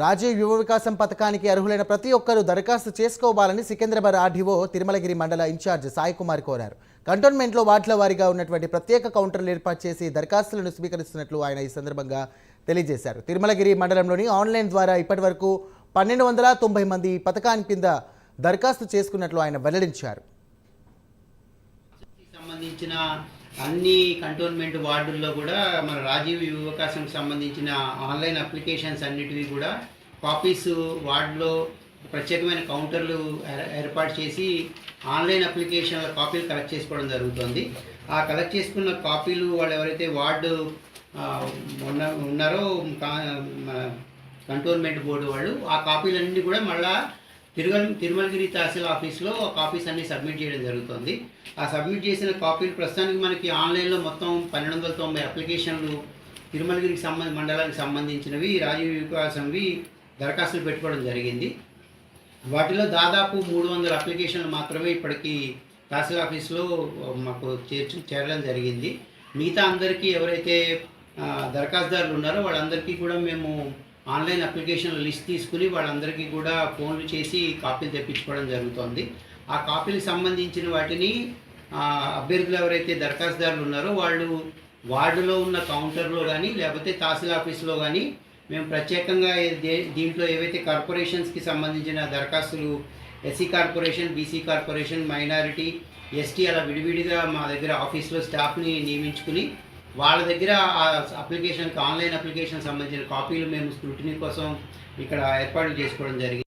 రాజీవ్ యువ వికాసం పథకానికి అర్హులైన ప్రతి ఒక్కరూ దరఖాస్తు చేసుకోవాలని సికింద్రాబాద్ ఆర్డీఓ తిరుమలగిరి మండల ఇన్ఛార్జ్ సాయి కుమార్ కోరారు. కంటోన్మెంట్లో వార్డుల వారీగా ఉన్నటువంటి ప్రత్యేక కౌంటర్లు ఏర్పాటు చేసి దరఖాస్తులను స్వీకరిస్తున్నట్లు ఆయన ఈ సందర్భంగా తెలియజేశారు. తిరుమలగిరి మండలంలోని ఆన్లైన్ ద్వారా ఇప్పటివరకు పన్నెండు వందల తొంభై మంది ఈ పథకాన్ని కింద దరఖాస్తు చేసుకున్నట్లు ఆయన వెల్లడించారు. సంబంధించిన అన్ని కంటోన్మెంట్ వార్డుల్లో కూడా మన రాజీవ్ యువకాశం సంబంధించిన ఆన్లైన్ అప్లికేషన్స్ అన్నిటివి కూడా కాపీస్ వార్డులో ప్రత్యేకమైన కౌంటర్లు ఏర్పాటు చేసి ఆన్లైన్ అప్లికేషన్ల కాపీలు కలెక్ట్ చేసుకోవడం జరుగుతుంది. ఆ కలెక్ట్ చేసుకున్న కాపీలు వాళ్ళు ఎవరైతే వార్డు ఉన్న ఉన్నారో కంటోన్మెంట్ బోర్డు వాళ్ళు ఆ కాపీలన్నీ కూడా మళ్ళీ తిరుగల్ తిరుమలగిరి తహసీల్ ఆఫీస్లో ఒక కాపీస్ అన్ని సబ్మిట్ చేయడం జరుగుతుంది. ఆ సబ్మిట్ చేసిన కాపీలు ప్రస్తుతానికి మనకి ఆన్లైన్లో మొత్తం పన్నెండు వందల తొంభై అప్లికేషన్లు తిరుమలగిరికి సంబంధ మండలానికి సంబంధించినవి రాజీవ్ వికాసంవి దరఖాస్తులు పెట్టుకోవడం జరిగింది. వాటిలో దాదాపు మూడు వందల అప్లికేషన్లు మాత్రమే ఇప్పటికీ తహసీల్ ఆఫీస్లో మాకు చేర్చు చేరడం జరిగింది. మిగతా అందరికీ ఎవరైతే దరఖాస్తుదారులు ఉన్నారో వాళ్ళందరికీ కూడా మేము ఆన్లైన్ అప్లికేషన్ లిస్ట్ తీసుకుని వాళ్ళందరికీ కూడా ఫోన్లు చేసి కాపీలు తెప్పించుకోవడం జరుగుతోంది. ఆ కాపీలకు సంబంధించిన వాటిని అభ్యర్థులు ఎవరైతే దరఖాస్తుదారులు ఉన్నారో వాళ్ళు వార్డులో ఉన్న కౌంటర్లో కానీ లేకపోతే తహసీల్ ఆఫీస్లో కానీ మేము ప్రత్యేకంగా దీంట్లో ఏవైతే కార్పొరేషన్స్కి సంబంధించిన దరఖాస్తులు SC corporation BC corporation minority ST అలా విడివిడిగా మా దగ్గర ఆఫీస్లో స్టాఫ్ని నియమించుకుని వాళ్ళ దగ్గర ఆ అప్లికేషన్కి ఆన్లైన్ అప్లికేషన్ సంబంధించిన కాపీలు మేము స్క్రూటినీ కోసం ఇక్కడ ఏర్పాట్లు చేసుకోవడం జరిగింది.